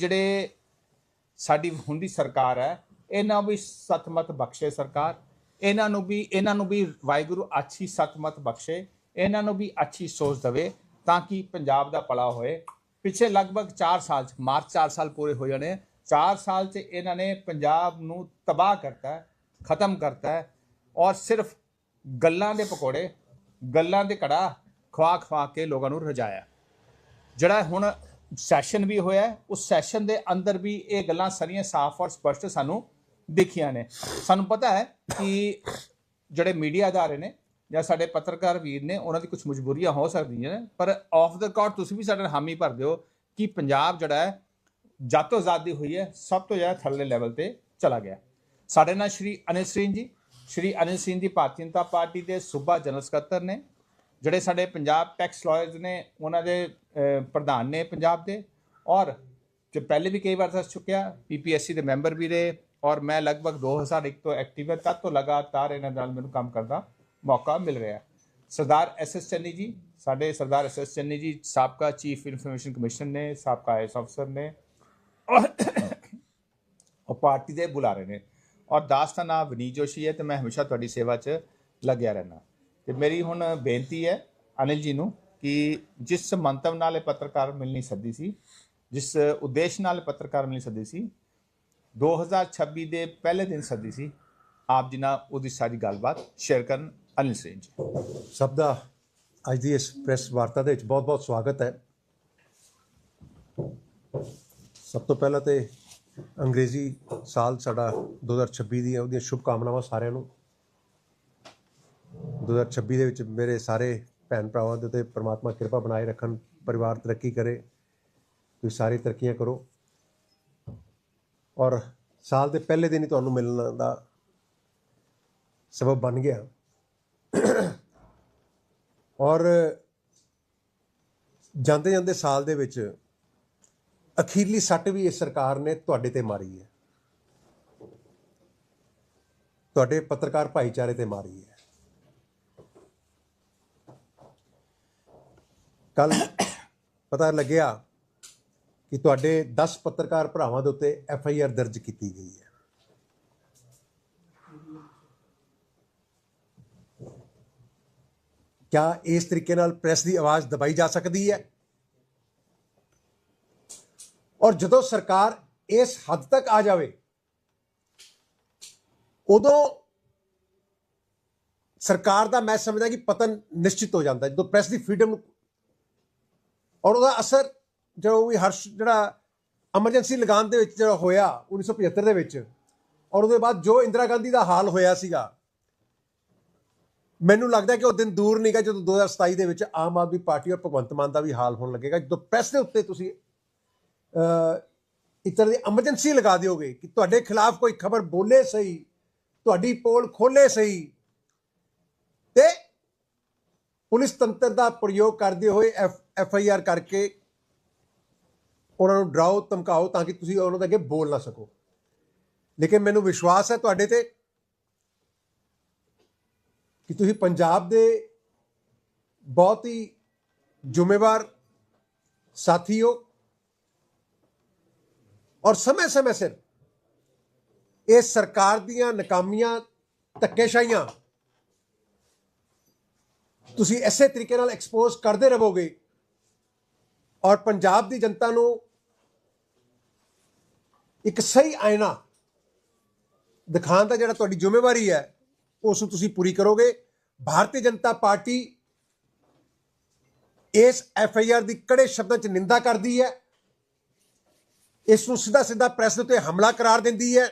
ਜਿਹੜੇ ਸਾਡੀ ਹੁਣ ਦੀ ਸਰਕਾਰ ਹੈ, ਇਹਨਾਂ ਵੀ ਸਤਮਤ ਬਖਸ਼ੇ ਸਰਕਾਰ, ਇਹਨਾਂ ਨੂੰ ਵੀ, ਇਹਨਾਂ ਨੂੰ ਵੀ ਵਾਹਿਗੁਰੂ ਅੱਛੀ ਸਤਮਤ ਬਖਸ਼ੇ, ਇਹਨਾਂ ਨੂੰ ਵੀ ਅੱਛੀ ਸੋਚ ਦੇਵੇ ਤਾਂ ਕਿ ਪੰਜਾਬ ਦਾ ਭਲਾ ਹੋਏ। ਪਿੱਛੇ ਲਗਭਗ 4 ਸਾਲ 'ਚ, ਮਾਰਚ 4 ਸਾਲ ਪੂਰੇ ਹੋ ਜਾਣੇ 4 ਸਾਲ 'ਚ ਇਹਨਾਂ ਨੇ ਪੰਜਾਬ ਨੂੰ ਤਬਾਹ ਕਰਤਾ ਹੈ ਖਤਮ ਕਰਤਾ ਹੈ ਔਰ ਸਿਰਫ ਗੱਲਾਂ ਦੇ ਪਕੌੜੇ, ਗੱਲਾਂ ਦੇ ਕੜਾ ਖਵਾ ਖਵਾ ਕੇ ਲੋਕਾਂ ਨੂੰ ਰਜਾਇਆ। ਜਿਹੜਾ ਹੁਣ ਸੈਸ਼ਨ ਵੀ ਹੋਇਆ ਉਸ ਸੈਸ਼ਨ ਦੇ ਅੰਦਰ ਵੀ ਇਹ ਗੱਲਾਂ ਸਾਰੀਆਂ ਸਾਫ਼ ਔਰ ਸਪਸ਼ਟ ਸਾਨੂੰ ਦਿਖੀਆਂ ਨੇ। ਸਾਨੂੰ ਪਤਾ ਹੈ ਕਿ ਜਿਹੜੇ ਮੀਡੀਆ ਅਦਾਰੇ ਨੇ ਜਾਂ ਸਾਡੇ ਪੱਤਰਕਾਰ ਵੀਰ ਨੇ, ਉਹਨਾਂ ਦੀ ਕੁਝ ਮਜਬੂਰੀਆਂ ਹੋ ਸਕਦੀਆਂ ਨੇ, ਪਰ ਆਫ ਦਾ ਰਿਕਾਰਡ ਤੁਸੀਂ ਵੀ ਸਾਡੇ ਨਾਲ ਹਾਮੀ ਭਰ ਦਿਓ ਕਿ ਪੰਜਾਬ ਜਿਹੜਾ ਹੈ, ਜਦ ਤੋਂ ਆਜ਼ਾਦੀ ਹੋਈ ਹੈ, ਸਭ ਤੋਂ ਜ਼ਿਆਦਾ ਥੱਲੇ ਲੈਵਲ ਤੇ ਚਲਾ ਗਿਆ ਸਾਡੇ ਨਾਲ ਸ਼੍ਰੀ ਅਨਿਲ ਸਿੰਘ ਜੀ, ਸ਼੍ਰੀ ਅਨਿਲ ਸਿੰਘ ਜੀ ਭਾਰਤੀ ਜਨਤਾ ਪਾਰਟੀ ਦੇ ਸੂਬਾ ਜਨਰਲ ਸਕੱਤਰ ਨੇ ਜਿਹੜੇ ਸਾਡੇ ਪੰਜਾਬ ਟੈਕਸ ਲਾਇਰਸ ਨੇ, ਉਹਨਾਂ ਦੇ ਪ੍ਰਧਾਨ ਨੇ ਪੰਜਾਬ ਦੇ। ਔਰ ਜੋ ਪਹਿਲੇ ਵੀ ਕਈ ਵਾਰ ਦੱਸ ਚੁੱਕਿਆ ਪੀਪੀਐਸਸੀ ਦੇ ਮੈਂਬਰ ਵੀ ਰਹੇ, ਔਰ ਮੈਂ ਲਗਭਗ 2001 ਤੋਂ ਐਕਟਿਵ ਹਾਂ, ਤਦ ਤੋਂ ਲਗਾਤਾਰ ਇਹਨਾਂ ਨਾਲ ਮੈਨੂੰ ਕੰਮ ਕਰਨ ਦਾ ਮੌਕਾ ਮਿਲ ਰਿਹਾ ਸਰਦਾਰ ਐਸ ਐਸ ਚੰਨੀ ਜੀ, ਸਾਡੇ ਸਰਦਾਰ ਐਸ ਐਸ ਚੰਨੀ ਜੀ, ਸਾਬਕਾ ਚੀਫ ਇਨਫੋਰਮੇਸ਼ਨ ਕਮਿਸ਼ਨ ਨੇ, ਸਾਬਕਾ ਆਈਐਸ ਅਫਸਰ ਨੇ, ਔਰ ਉਹ ਪਾਰਟੀ ਦੇ ਬੁਲਾਰੇ ਨੇ। ਔਰ ਦਾਸ ਦਾ ਨਾਮ ਵਨੀਤ ਜੋਸ਼ੀ ਹੈ ਤੇ ਮੈਂ ਹਮੇਸ਼ਾ ਤੁਹਾਡੀ ਸੇਵਾ 'ਚ ਲੱਗਿਆ ਰਹਿਣਾ ਤੇ ਮੇਰੀ ਹੁਣ ਬੇਨਤੀ ਹੈ ਅਨਿਲ ਜੀ ਨੂੰ ਕਿ ਜਿਸ ਮੰਤਵ ਨਾਲ ਇਹ ਪੱਤਰਕਾਰ ਮਿਲਣੀ ਸੱਦੀ ਸੀ, ਜਿਸ ਉਦੇਸ਼ ਨਾਲ ਪੱਤਰਕਾਰ ਮਿਲਣੀ ਸੱਦੀ ਸੀ 2026 ਦੇ ਪਹਿਲੇ ਦਿਨ ਸੱਦੀ ਸੀ, ਆਪ ਜੀ ਨਾਲ ਉਹਦੀ ਸਾਰੀ ਗੱਲਬਾਤ ਸ਼ੇਅਰ ਕਰਨ ਅਨਿਲ ਸਿੰਘ ਜੀ। ਸਭ ਦਾ ਅੱਜ ਦੀ ਇਸ ਪ੍ਰੈਸ ਵਾਰਤਾ ਦੇ ਵਿੱਚ ਬਹੁਤ-ਬਹੁਤ ਸਵਾਗਤ ਹੈ। ਸਭ ਤੋਂ ਪਹਿਲਾਂ ਤੇ ਅੰਗਰੇਜ਼ੀ ਸਾਲ ਸਾਡਾ 2026 ਦੀ ਹੈ, ਉਹਦੀਆਂ ਸ਼ੁਭ ਕਾਮਨਾਵਾਂ ਸਾਰਿਆਂ ਨੂੰ। 2026 ਦੇ ਵਿੱਚ ਮੇਰੇ ਸਾਰੇ ਭੈਣ ਭਰਾਵਾਂ ਦੇ ਉੱਤੇ ਪ੍ਰਮਾਤਮਾ ਕਿਰਪਾ ਬਣਾਏ ਰੱਖਣ, ਪਰਿਵਾਰ ਤਰੱਕੀ ਕਰੇ, ਤੁਸੀਂ ਸਾਰੀ ਤਰੱਕੀਆਂ ਕਰੋ। ਔਰ ਸਾਲ ਦੇ ਪਹਿਲੇ ਦਿਨ ਹੀ ਤੁਹਾਨੂੰ ਮਿਲਣ ਦਾ ਸਬਬ ਬਣ ਗਿਆ। ਔਰ ਜਾਂਦੇ ਜਾਂਦੇ ਸਾਲ ਦੇ ਵਿੱਚ ਅਖੀਰਲੀ ਸੱਟ ਵੀ ਇਸ ਸਰਕਾਰ ਨੇ ਤੁਹਾਡੇ ਤੇ ਮਾਰੀ ਹੈ। ਤੁਹਾਡੇ ਪੱਤਰਕਾਰ ਭਾਈਚਾਰੇ ਤੇ ਮਾਰੀ ਹੈ। ਕੱਲ ਪਤਾ ਲੱਗਿਆ ਕਿ ਤੁਹਾਡੇ 10 ਪੱਤਰਕਾਰ ਭਰਾਵਾਂ ਦੇ ਉੱਤੇ ਐਫ ਆਈ ਆਰ ਦਰਜ ਕੀਤੀ ਗਈ ਹੈ। ਕਿਆ ਇਸ ਤਰੀਕੇ ਨਾਲ ਪ੍ਰੈਸ ਦੀ ਆਵਾਜ਼ ਦਬਾਈ ਜਾ ਸਕਦੀ ਹੈ? ਔਰ ਜਦੋਂ ਸਰਕਾਰ ਇਸ ਹੱਦ ਤੱਕ ਆ ਜਾਵੇ, ਉਦੋਂ ਸਰਕਾਰ ਦਾ ਮੈਂ ਸਮਝਦਾ ਕਿ ਪਤਨ ਨਿਸ਼ਚਿਤ ਹੋ ਜਾਂਦਾ ਜਦੋਂ ਪ੍ਰੈਸ ਦੀ ਫਰੀडम ਔਰ ਉਹਦਾ ਅਸਰ ਜੋ ਵੀ ਹਰਸ਼ ਜਿਹੜਾ ਐਮਰਜੈਂਸੀ ਲਗਾਉਣ ਦੇ ਵਿੱਚ ਜਿਹੜਾ ਹੋਇਆ 1975 ਦੇ ਵਿੱਚ, ਔਰ ਉਹਦੇ ਬਾਅਦ ਜੋ ਇੰਦਰਾ ਗਾਂਧੀ ਦਾ ਹਾਲ ਹੋਇਆ ਸੀਗਾ, ਮੈਨੂੰ ਲੱਗਦਾ ਕਿ ਉਹ ਦਿਨ ਦੂਰ ਨਹੀਂਗਾ ਜਦੋਂ 2027 ਦੇ ਵਿੱਚ ਆਮ ਆਦਮੀ ਪਾਰਟੀ ਔਰ ਭਗਵੰਤ ਮਾਨ ਦਾ ਵੀ ਹਾਲ ਹੋਣ ਲੱਗੇਗਾ। ਜਦੋਂ ਪ੍ਰੈਸ ਦੇ ਉੱਤੇ ਤੁਸੀਂ ਇਸ ਤਰ੍ਹਾਂ ਦੀ ਐਮਰਜੈਂਸੀ ਲਗਾ ਦਿਓਗੇ ਕਿ ਤੁਹਾਡੇ ਖਿਲਾਫ ਕੋਈ ਖਬਰ ਬੋਲੇ ਸਹੀ, ਤੁਹਾਡੀ ਪੋਲ ਖੋਲੇ ਸਹੀ, ਤੇ ਪੁਲਿਸ ਤੰਤਰ ਦਾ ਪ੍ਰਯੋਗ ਕਰਦੇ ਹੋਏ ਐਫ ਆਈ ਆਰ ਕਰਕੇ ਉਹਨਾਂ ਨੂੰ ਡਰਾਓ, ਧਮਕਾਓ ਤਾਂ ਕਿ ਤੁਸੀਂ ਉਹਨਾਂ ਦੇ ਅੱਗੇ ਬੋਲ ਨਾ ਸਕੋ। ਲੇਕਿਨ ਮੈਨੂੰ ਵਿਸ਼ਵਾਸ ਹੈ ਤੁਹਾਡੇ ਤੇ ਕਿ ਤੁਸੀਂ ਪੰਜਾਬ ਦੇ ਬਹੁਤ ਹੀ ਜ਼ਿੰਮੇਵਾਰ ਸਾਥੀ ਹੋ ਔਰ ਸਮੇਂ-ਸਮੇਂ ਸਿਰ ਇਹ ਸਰਕਾਰ ਦੀਆਂ ਨਾਕਾਮੀਆਂ, ਧੱਕੇਸ਼ਾਹੀਆਂ ਤੁਸੀਂ ਇਸੇ ਤਰੀਕੇ ਨਾਲ ਐਕਸਪੋਜ਼ ਕਰਦੇ ਰਹੋਗੇ ਔਰ ਪੰਜਾਬ ਦੀ ਜਨਤਾ ਨੂੰ ਇੱਕ ਸਹੀ ਆਇਨਾ ਦਿਖਾਉਣ ਦਾ ਜਿਹੜਾ ਤੁਹਾਡੀ ਜ਼ਿੰਮੇਵਾਰੀ ਹੈ, ਉਸ ਨੂੰ ਤੁਸੀਂ ਪੂਰੀ ਕਰੋਗੇ। ਭਾਰਤੀ ਜਨਤਾ ਪਾਰਟੀ ਇਸ ਐਫ ਆਈ ਆਰ ਦੀ ਕੜੇ ਸ਼ਬਦਾਂ 'ਚ ਨਿੰਦਾ ਕਰਦੀ ਹੈ। ਇਸ ਨੂੰ ਸਿੱਧਾ ਸਿੱਧਾ ਪ੍ਰੈਸ ਦੇ ਉੱਤੇ ਹਮਲਾ ਕਰਾਰ ਦਿੰਦੀ ਹੈ।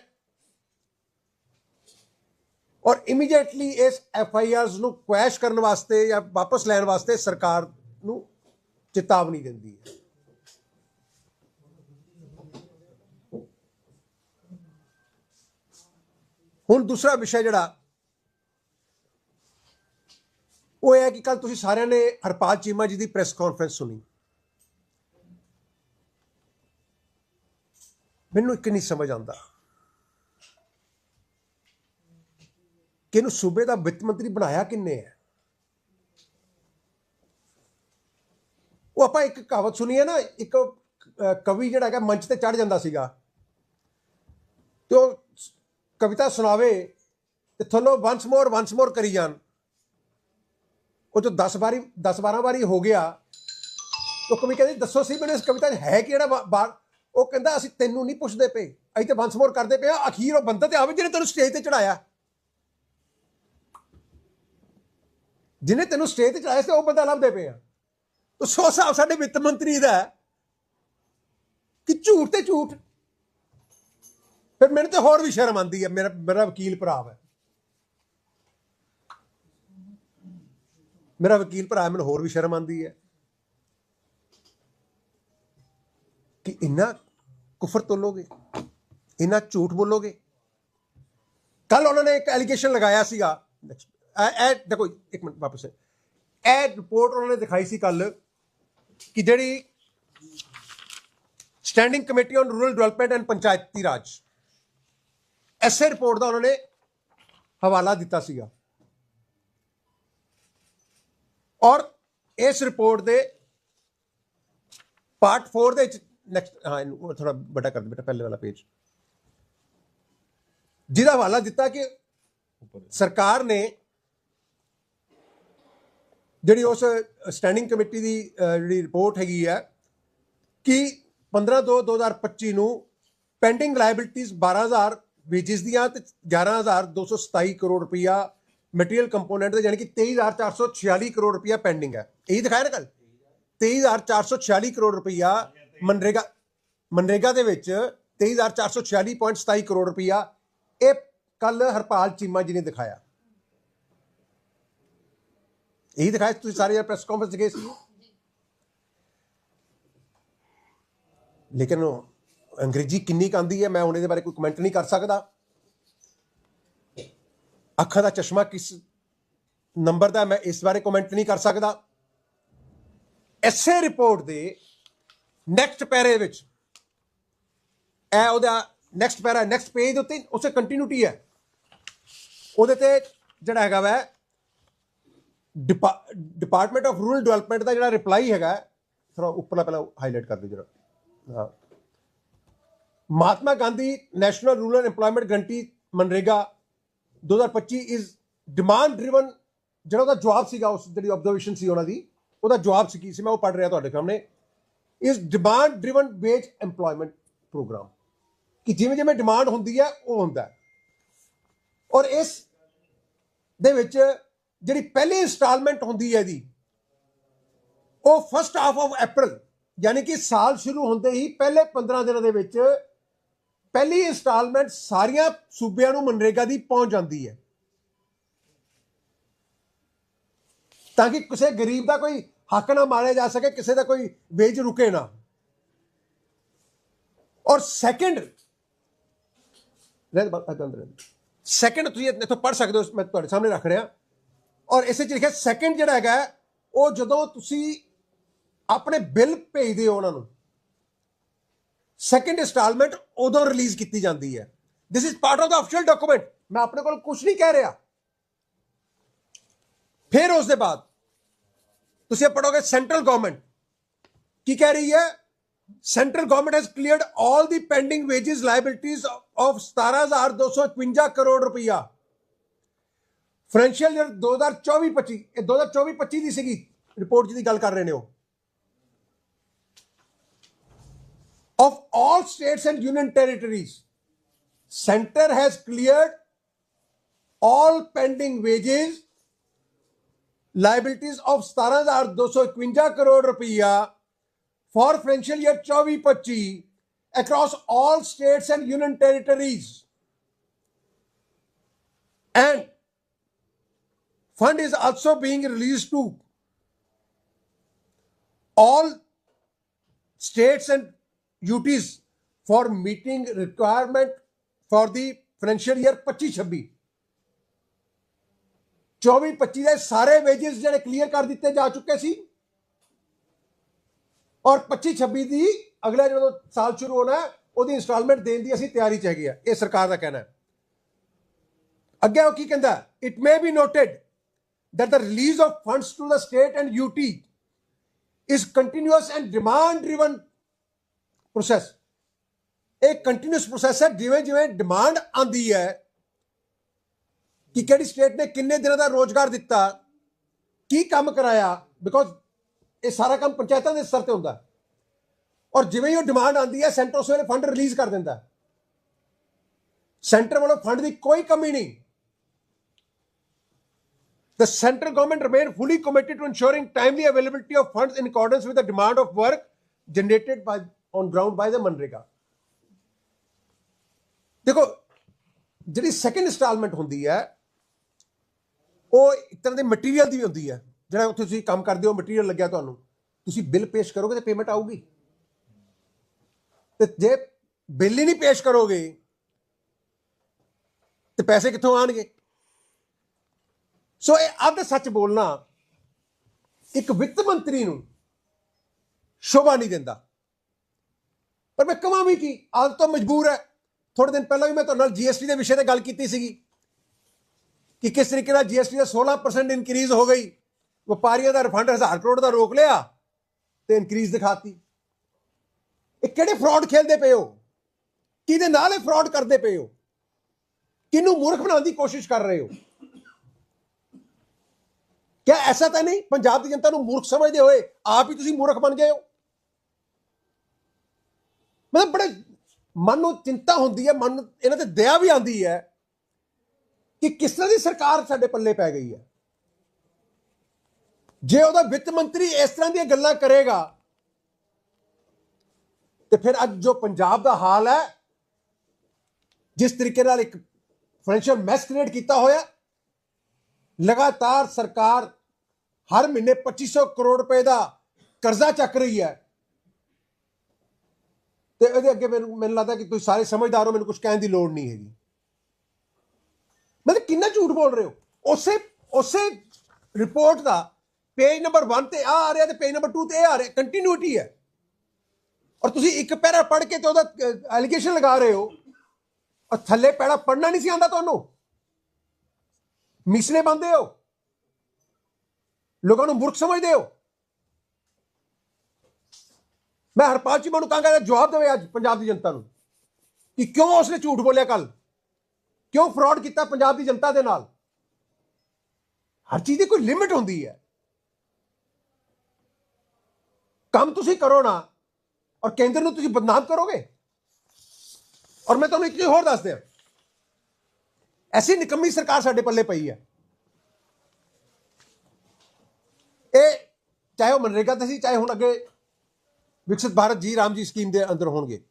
ਔਰ ਇਮੀਡੀਏਟਲੀ ਇਸ ਐਫ ਆਈ ਆਰਸ ਨੂੰ ਕੁਐਸ਼ ਕਰਨ ਵਾਸਤੇ ਜਾਂ ਵਾਪਸ ਲੈਣ ਵਾਸਤੇ ਸਰਕਾਰ ਨੂੰ ਚੇਤਾਵਨੀ ਦਿੰਦੀ ਹੈ। ਹੁਣ ਦੂਸਰਾ ਵਿਸ਼ਾ ਜਿਹੜਾ, ਉਹ ਇਹ ਹੈ ਕਿ ਕੱਲ ਤੁਸੀਂ ਸਾਰਿਆਂ ਨੇ ਹਰਪਾਲ ਚੀਮਾ ਜੀ ਦੀ ਪ੍ਰੈਸ ਕਾਨਫਰੰਸ ਸੁਣੀ। ਮੈਨੂੰ ਇੱਕ ਨਹੀਂ ਸਮਝ ਆਉਂਦਾ। ਕਿ ਇਹਨੂੰ ਸੂਬੇ ਦਾ ਵਿੱਤ ਮੰਤਰੀ ਬਣਾਇਆ ਕਿੰਨੇ ਹੈ ਉਹ ਆਪਾਂ ਇੱਕ ਕਹਾਵਤ ਸੁਣੀ ਹੈ ਨਾ, ਇੱਕ ਕਵੀ ਜਿਹੜਾ ਹੈਗਾ ਮੰਚ ਤੇ ਚੜ ਜਾਂਦਾ ਸੀਗਾ। ਤੇ ਉਹ ਕਵਿਤਾ ਸੁਣਾਵੇ ਤੇ ਥੱਲੋਂ ਵਨਸ ਮੋਰ ਵਨਸ ਮੋਰ ਕਰੀ ਜਾਣ। ਉਹ ਜੋ 10 ਵਾਰੀ 10 12 ਵਾਰੀ ਹੋ ਗਿਆ ਉਹ ਕਵੀ ਕਹਿੰਦੇ, ਦੱਸੋ ਸੀ ਮੈਨੂੰ ਇਸ ਕਵਿਤਾ 'ਚ ਹੈ ਕਿ ਜਿਹੜਾ ਵਾ- ਉਹ ਕਹਿੰਦਾ, ਅਸੀਂ ਤੈਨੂੰ ਨਹੀਂ ਪੁੱਛਦੇ ਪਏ, ਅਸੀਂ ਤੇ ਵਨਸ ਮੋਰ ਕਰਦੇ ਪਏ ਆ ਅਖੀਰ ਉਹ ਬੰਦਾ ਤੇ ਆਵੇ ਜਿਹਨੇ ਤੈਨੂੰ ਸਟੇਜ ਤੇ ਚੜਾਇਆ ਜਿਹਨੇ ਤੈਨੂੰ ਸਟੇਜ ਤੇ ਚੜਾਇਆ ਸੀ, ਉਹ ਬੰਦਾ ਲੱਭਦੇ ਪਏ ਆ। ਤਾਂ ਸੋ ਹਿਸਾਬ ਸਾਡੇ ਵਿੱਤ ਮੰਤਰੀ ਦਾ ਕਿ ਝੂਠ ਤੇ ਝੂਠ। ਫਿਰ ਮੈਨੂੰ ਤੇ ਹੋਰ ਵੀ ਸ਼ਰਮ ਆਉਂਦੀ ਹੈ, ਮੇਰਾ ਮੇਰਾ ਵਕੀਲ ਭਰਾ ਹੈ ਮੇਰਾ ਵਕੀਲ ਭਰਾ ਮੈਨੂੰ ਹੋਰ ਵੀ ਸ਼ਰਮ ਆਉਂਦੀ ਹੈ। ਕਿ ਇੰਨਾ ਕੁਫਰ ਤੋਲੋਗੇ? ਇੰਨਾ ਝੂਠ ਬੋਲੋਗੇ? ਕੱਲ ਉਹਨਾਂ ਨੇ ਇੱਕ ਐਲੀਗੇਸ਼ਨ ਲਗਾਇਆ ਸੀਗਾ। ਇਹ ਇਹ ਦੇਖੋ, ਇੱਕ ਮਿੰਟ ਵਾਪਸ। ਇਹ ਰਿਪੋਰਟ ਉਹਨਾਂ ਨੇ ਦਿਖਾਈ ਸੀ ਕੱਲ ਕਿ ਜਿਹੜੀ standing committee on rural development and Panchayati Raj, ਐਸੇ ਰਿਪੋਰਟ ਦਾ ਉਹਨਾਂ ਨੇ ਹਵਾਲਾ ਦਿੱਤਾ ਸੀਗਾ। ਔਰ ਇਸ ਰਿਪੋਰਟ ਦੇ ਪਾਰਟ 4 ਦੇ ਵਿੱਚ ਨੈਕਸਟ ਹਾਂ, ਇਹਨੂੰ ਥੋੜਾ ਵੱਡਾ ਕਰ ਦੇ ਬੇਟਾ, ਪਹਿਲੇ ਵਾਲਾ ਪੇਜ ਜਿਹਦਾ ਹਵਾਲਾ ਦਿੱਤਾ ਕਿ ਸਰਕਾਰ ਨੇ ਜਿਹੜੀ ਉਸ ਸਟੈਂਡਿੰਗ ਕਮੇਟੀ ਦੀ ਜਿਹੜੀ ਰਿਪੋਰਟ ਹੈਗੀ ਹੈ ਕਿ 15 2 2025 ਨੂੰ ਪੈਂਡਿੰਗ ਲਾਇਬਿਲਟੀਜ਼ 12000 ਵੇਜਿਸ ਦੀਆਂ ਤੇ 11227 ਕਰੋੜ ਰੁਪਇਆ ਮਟੀਰੀਅਲ ਕੰਪੋਨੈਂਟ ਦੇ ਯਾਨੀ ਕਿ 23446 ਕਰੋੜ ਰੁਪਇਆ ਪੈਂਡਿੰਗ ਹੈ। ਇਹੀ ਦਿਖਾਇਆ ਨਾ ਕੱਲ 23446 ਕਰੋੜ ਰੁਪਇਆ ਮਨਰੇਗਾ ਮਨਰੇਗਾ ਦੇ ਵਿੱਚ 23446.27 ਕਰੋੜ ਰੁਪਇਆ ਇਹ ਕੱਲ ਹਰਪਾਲ ਚੀਮਾ ਜੀ ਨੇ ਦਿਖਾਇਆ। ਇਹੀ ਦਿਖਾਇਆ ਤੁਸੀਂ ਸਾਰੇ ਯਾਰ ਪ੍ਰੈਸ ਕਾਨਫਰੰਸ ਗਏ ਸੀ ਲੇਕਿਨ ਅੰਗਰੇਜ਼ੀ ਕਿੰਨੀ ਕੁ ਆਉਂਦੀ ਹੈ ਮੈਂ ਹੁਣ ਇਹਦੇ ਬਾਰੇ ਕੋਈ ਕਮੈਂਟ ਨਹੀਂ ਕਰ ਸਕਦਾ ਅੱਖਾਂ ਦਾ ਚਸ਼ਮਾ ਕਿਸ ਨੰਬਰ ਦਾ ਮੈਂ ਇਸ ਬਾਰੇ ਕਮੈਂਟ ਨਹੀਂ ਕਰ ਸਕਦਾ ਐਸੇ ਰਿਪੋਰਟ ਦੇ ਨੈਕਸਟ ਪੈਰੇ ਵਿੱਚ ਇਹ ਉਹਦਾ ਨੈਕਸਟ ਪੈਰਾ ਨੈਕਸਟ ਪੇਜ ਦੇ ਉੱਤੇ ਉਸੇ ਕੰਟੀਨਿਊਟੀ ਹੈ ਉਹਦੇ ਤੇ ਜਿਹੜਾ ਹੈਗਾ ਵੈ ਡਿਪਾਰਟਮੈਂਟ ਆਫ ਰੂਰਲ ਡਿਵੈਲਪਮੈਂਟ ਦਾ ਜਿਹੜਾ ਰਿਪਲਾਈ ਹੈਗਾ ਥੋੜਾ ਉੱਪਰਲਾ ਪਹਿਲਾਂ ਹਾਈਲਾਈਟ ਕਰ ਦਿਓ ਜਰਾ। ਹਾਂ। Mahatma Gandhi national rural employment guarantee MNREGA 2025 is demand driven ਜਿਹੜਾ ਉਹਦਾ ਜਵਾਬ ਸੀਗਾ, ਉਸ ਜਿਹੜੀ ਆਬਜ਼ਰਵੇਸ਼ਨ ਸੀ ਉਹਨਾਂ ਦੀ, ਉਹਦਾ ਜਵਾਬ ਸੀ ਕੀ ਸੀ? ਮੈਂ ਉਹ ਪੜ੍ਹ ਰਿਹਾ ਤੁਹਾਡੇ ਸਾਹਮਣੇ। Is demand driven wage employment programme ਕਿ ਜਿਵੇਂ ਜਿਵੇਂ ਡਿਮਾਂਡ ਹੁੰਦੀ ਹੈ, ਉਹ ਹੁੰਦਾ ਔਰ ਇਸ ਦੇ ਵਿੱਚ ਜਿਹੜੀ ਪਹਿਲੀ ਇਨਸਟਾਲਮੈਂਟ ਹੁੰਦੀ ਹੈ ਦੀ ਉਹ ਫਸਟ ਹਾਫ ਆਫ April, ਯਾਨੀ ਕਿ ਸਾਲ ਸ਼ੁਰੂ ਹੁੰਦੇ ਹੀ ਪਹਿਲੇ 15 ਦਿਨਾਂ ਦੇ ਵਿੱਚ ਪਹਿਲੀ ਇਨਸਟਾਲਮੈਂਟ ਸਾਰੀਆਂ ਸੂਬਿਆਂ ਨੂੰ ਮਨਰੇਗਾ ਦੀ ਪਹੁੰਚ ਜਾਂਦੀ ਹੈ। ਤਾਂ ਕਿ ਕਿਸੇ ਗਰੀਬ ਦਾ ਕੋਈ ਹੱਕ ਨਾ ਮਾਰਿਆ ਜਾ ਸਕੇ, ਕਿਸੇ ਦਾ ਕੋਈ ਵੇਜ ਰੁਕੇ ਨਾ। ਔਰ ਸੈਕੰਡ ਰਹਿ ਬਾਤ ਅੰਦਰ ਸੈਕੰਡ ਤੁਸੀਂ ਇੱਥੋਂ ਪੜ ਸਕਦੇ ਹੋ, ਮੈਂ ਤੁਹਾਡੇ ਸਾਹਮਣੇ ਰੱਖ ਰਿਹਾ। ਔਰ ਇਸੇ ਚ ਲਿਖਿਆ ਸੈਕੰਡ ਜਿਹੜਾ ਹੈਗਾ, ਉਹ ਜਦੋਂ ਤੁਸੀਂ ਆਪਣੇ ਬਿੱਲ ਭੇਜਦੇ ਹੋ ਉਹਨਾਂ ਨੂੰ ਸੈਕੰਡ ਇਨਸਟਾਲਮੈਂਟ ਉਦੋਂ ਰਿਲੀਜ਼ ਕੀਤੀ ਜਾਂਦੀ ਹੈ। This is part of the official document ਮੈਂ ਆਪਣੇ ਕੋਲ ਕੁਝ ਨਹੀਂ ਕਹਿ ਰਿਹਾ। ਫਿਰ ਉਸ ਦੇ ਬਾਅਦ, ਤੁਸੀਂ ਇਹ ਪੜੋਗੇ ਸੈਂਟਰਲ ਗਵਰਨਮੈਂਟ ਕੀ ਕਹਿ ਰਹੀ ਹੈ? Central government has cleared all the pending wages liabilities of 17225 crore ਰੁਪਇਆ ਫਾਈਨੈਂਸ਼ੀਅਲ ਈਅਰ 2024-25 ਇਹ 2024-25 ਦੀ ਸੀਗੀ ਰਿਪੋਰਟ ਜਿਹਦੀ ਗੱਲ ਕਰ ਰਹੇ ਨੇ ਉਹ of all states and union territories center has cleared all pending wages liabilities of 17251 crore rupiah for financial year 24-25 across all states and union territories and fund is also being released to all states and UTs for meeting requirement for the financial year 25-26 24-25 ਦੇ ਸਾਰੇ ਵੇजेस ਜਿਹੜੇ clear ਕਰ ਦਿੱਤੇ ਜਾ ਚੁੱਕੇ ਸੀ। ਔਰ 25-26 ਦੀ ਅਗਲਾ ਜਦੋਂ ਸਾਲ ਸ਼ੁਰੂ ਹੋਣਾ ਉਹਦੀ ਇਨਸਟਾਲਮੈਂਟ ਦੇਣ ਦੀ ਅਸੀਂ ਤਿਆਰੀ ਚ ਹੈਗੀ ਆ। ਇਹ ਸਰਕਾਰ ਦਾ ਕਹਿਣਾ ਹੈ। ਅੱਗੇ ਉਹ ਕੀ ਕਹਿੰਦਾ it may be noted that the release of funds to the state and UT is continuous and demand driven process ਇਹ ਕੰਟੀਨਿਊਸ ਪ੍ਰੋਸੈਸ ਹੈ ਜਿਵੇਂ ਜਿਵੇਂ ਡਿਮਾਂਡ ਆਂਦੀ ਹੈ ਕਿ ਕਿਹੜੀ ਸਟੇਟ ਨੇ ਕਿੰਨੇ ਦਿਨਾਂ ਦਾ ਰੋਜ਼ਗਾਰ ਦਿੱਤਾ ਕੀ ਕੰਮ ਕਰਾਇਆ ਬਿਕੋਜ਼ ਇਹ ਸਾਰਾ ਕੰਮ ਪੰਚਾਇਤਾਂ ਦੇ ਸਤਰ ਤੇ ਹੁੰਦਾ ਔਰ ਜਿਵੇਂ ਹੀ ਉਹ ਡਿਮਾਂਡ ਆਂਦੀ ਹੈ ਸੈਂਟਰ ਉਸ ਵੇਲੇ ਫੰਡ ਰਿਲੀਜ਼ ਕਰ ਦਿੰਦਾ ਸੈਂਟਰ ਵੱਲੋਂ ਫੰਡ ਦੀ ਕੋਈ ਕਮੀ ਨਹੀਂ The central government remained fully committed to ensuring timely availability of funds in accordance with the demand of work generated by on ground by the Manrega. ਦੇਖੋ ਜਿਹੜੀ ਸੈਕੰਡ ਇਨਸਟਾਲਮੈਂਟ ਹੁੰਦੀ ਹੈ ਉਹ ਇੱਕ ਤਰ੍ਹਾਂ ਦੇ ਮਟੀਰੀਅਲ ਦੀ ਹੁੰਦੀ ਹੈ ਜਿਹੜਾ ਉੱਥੇ ਤੁਸੀਂ ਕੰਮ ਕਰਦੇ ਹੋ ਮਟੀਰੀਅਲ ਲੱਗਿਆ ਤੁਹਾਨੂੰ ਤੁਸੀਂ ਬਿੱਲ ਪੇਸ਼ ਕਰੋਗੇ ਤੇ ਪੇਮੈਂਟ ਆਊਗੀ ਤੇ ਜੇ ਬਿੱਲ ਹੀ ਨਹੀਂ ਪੇਸ਼ ਕਰੋਗੇ ਤੇ ਪੈਸੇ ਕਿੱਥੋਂ ਆਣਗੇ ਸੋ ਇਹ ਅੱਧ ਸੱਚ ਬੋਲਣਾ ਇੱਕ ਵਿੱਤ ਮੰਤਰੀ ਨੂੰ ਸ਼ੋਭਾ ਨਹੀਂ ਦਿੰਦਾ। ਪਰ ਮੈਂ ਕਹਾਂ ਵੀ ਕੀ ਆਦ ਤੋਂ ਮਜਬੂਰ ਹੈ। ਥੋੜੇ ਦਿਨ ਪਹਿਲਾਂ ਵੀ ਮੈਂ ਤੁਹਾਡੇ ਨਾਲ ਜੀਐਸਟੀ ਦੇ ਵਿਸ਼ੇ ਤੇ ਗੱਲ ਕੀਤੀ ਸੀਗੀ ਕਿ ਕਿਸ ਤਰੀਕੇ ਨਾਲ ਜੀਐਸਟੀ ਦਾ 16% ਇਨਕਰੀਜ਼ ਹੋ ਗਈ। ਵਪਾਰੀਆਂ ਦਾ ਰਿਫੰਡ 1000 ਕਰੋੜ ਦਾ ਰੋਕ ਲਿਆ ਤੇ ਇਨਕਰੀਜ਼ ਦਿਖਾਤੀ। ਇਹ ਕਿਹੜੇ ਫਰਾਡ ਖੇਲਦੇ ਪਏ ਹੋ? ਕਿਹਦੇ ਨਾਲ ਇਹ ਫਰਾਡ ਕਰਦੇ ਪਏ ਹੋ? ਕਿਹਨੂੰ ਮੂਰਖ ਬਣਾਉਣ ਦੀ ਕੋਸ਼ਿਸ਼ ਕਰ ਰਹੇ ਹੋ? ਕਿਆ ਐਸਾ ਤਾਂ ਨਹੀਂ ਪੰਜਾਬ ਦੀ ਜਨਤਾ ਨੂੰ ਮੂਰਖ ਸਮਝਦੇ ਹੋਏ ਆਪ ਹੀ ਤੁਸੀਂ ਮੂਰਖ ਬਣ ਗਏ ਹੋ ਮਤਲਬ ਬੜੇ ਮਨ ਨੂੰ ਚਿੰਤਾ ਹੁੰਦੀ ਹੈ ਮਨ ਇਹਨਾਂ ਤੇ ਦਇਆ ਵੀ ਆਉਂਦੀ ਹੈ ਕਿ ਕਿਸ ਤਰ੍ਹਾਂ ਦੀ ਸਰਕਾਰ ਸਾਡੇ ਪੱਲੇ ਪੈ ਗਈ ਹੈ ਜੇ ਉਹਦਾ ਵਿੱਤ ਮੰਤਰੀ ਇਸ ਤਰ੍ਹਾਂ ਦੀਆਂ ਗੱਲਾਂ ਕਰੇਗਾ ਤੇ ਫਿਰ ਅੱਜ ਜੋ ਪੰਜਾਬ ਦਾ ਹਾਲ ਹੈ ਜਿਸ ਤਰੀਕੇ ਨਾਲ ਇੱਕ ਫਾਈਨੈਂਸ਼ੀਅਲ ਮੈਸ ਕ੍ਰੀਏਟ ਕੀਤਾ ਹੋਇਆ ਲਗਾਤਾਰ ਸਰਕਾਰ ਹਰ ਮਹੀਨੇ 2500 ਕਰੋੜ ਰੁਪਏ ਦਾ ਕਰਜ਼ਾ ਚੱਕ ਰਹੀ ਹੈ। ਤੇ ਇਹਦੇ ਅੱਗੇ ਮੈਨੂੰ ਮੈਨੂੰ ਲੱਗਦਾ ਕਿ ਤੁਸੀਂ ਸਾਰੇ ਸਮਝਦਾਰ ਹੋ, ਮੈਨੂੰ ਕੁਝ ਕਹਿਣ ਦੀ ਲੋੜ ਨਹੀਂ ਹੈਗੀ। ਮਤਲਬ ਕਿੰਨਾ ਝੂਠ ਬੋਲ ਰਹੇ ਹੋ? ਉਸੇ ਉਸੇ ਰਿਪੋਰਟ ਦਾ ਪੇਜ ਨੰਬਰ 1 ਤੇ ਆ ਆ ਰਿਹਾ ਤੇ ਪੇਜ ਨੰਬਰ 2 ਤੇ ਇਹ ਆ ਰਿਹਾ ਕੰਟੀਨਿਊਟੀ ਹੈ। ਔਰ ਤੁਸੀਂ ਇੱਕ ਪੈਰਾ ਪੜ੍ਹ ਕੇ ਤੇ ਉਹਦਾ ਐਲੀਗੇਸ਼ਨ ਲਗਾ ਰਹੇ ਹੋ। ਔਰ ਥੱਲੇ ਪੈੜਾ ਪੜਨਾ ਨਹੀਂ ਸੀ ਆਂਦਾ ਤੁਹਾਨੂੰ। ਮਿਸਲੇ ਬੰਦੇ ਹੋ। ਲੋਕਾਂ ਨੂੰ ਮੂਰਖ ਸਮਝਦੇ ਹੋ? ਮੈਂ ਹਰਪਾਲ ਚੀਮਾ ਨੂੰ ਕਹਾਂਗਾ ਜਵਾਬ ਦੇਵੇ ਅੱਜ ਪੰਜਾਬ ਦੀ ਜਨਤਾ ਨੂੰ ਕਿ ਕਿਉਂ ਉਸਨੇ ਝੂਠ ਬੋਲਿਆ ਕੱਲ ਕਿਉਂ ਫਰਾਡ ਕੀਤਾ ਪੰਜਾਬ ਦੀ ਜਨਤਾ ਦੇ ਨਾਲ? ਹਰ ਚੀਜ਼ ਦੀ ਕੋਈ ਲਿਮਿਟ ਹੁੰਦੀ ਹੈ। ਕੰਮ ਤੁਸੀਂ ਕਰੋ ਨਾ ਔਰ ਕੇਂਦਰ ਨੂੰ ਤੁਸੀਂ ਬਦਨਾਮ ਕਰੋਗੇ। ਔਰ ਮੈਂ ਤੁਹਾਨੂੰ ਇੱਕ ਚੀਜ਼ ਹੋਰ ਦੱਸ ਦਿਆਂ। ਐਸੀ ਨਿਕੰਮੀ ਸਰਕਾਰ ਸਾਡੇ ਪੱਲੇ ਪਈ ਹੈ ਇਹ ਚਾਹੇ ਉਹ ਮਨਰੇਗਾ ਤੇ ਸੀ, ਚਾਹੇ ਹੁਣ ਅੱਗੇ ਵਿਕਸਿਤ ਭਾਰਤ ਜੀ ਰਾਮ ਜੀ ਸਕੀਮ ਦੇ ਅੰਦਰ ਹੋਣਗੇ।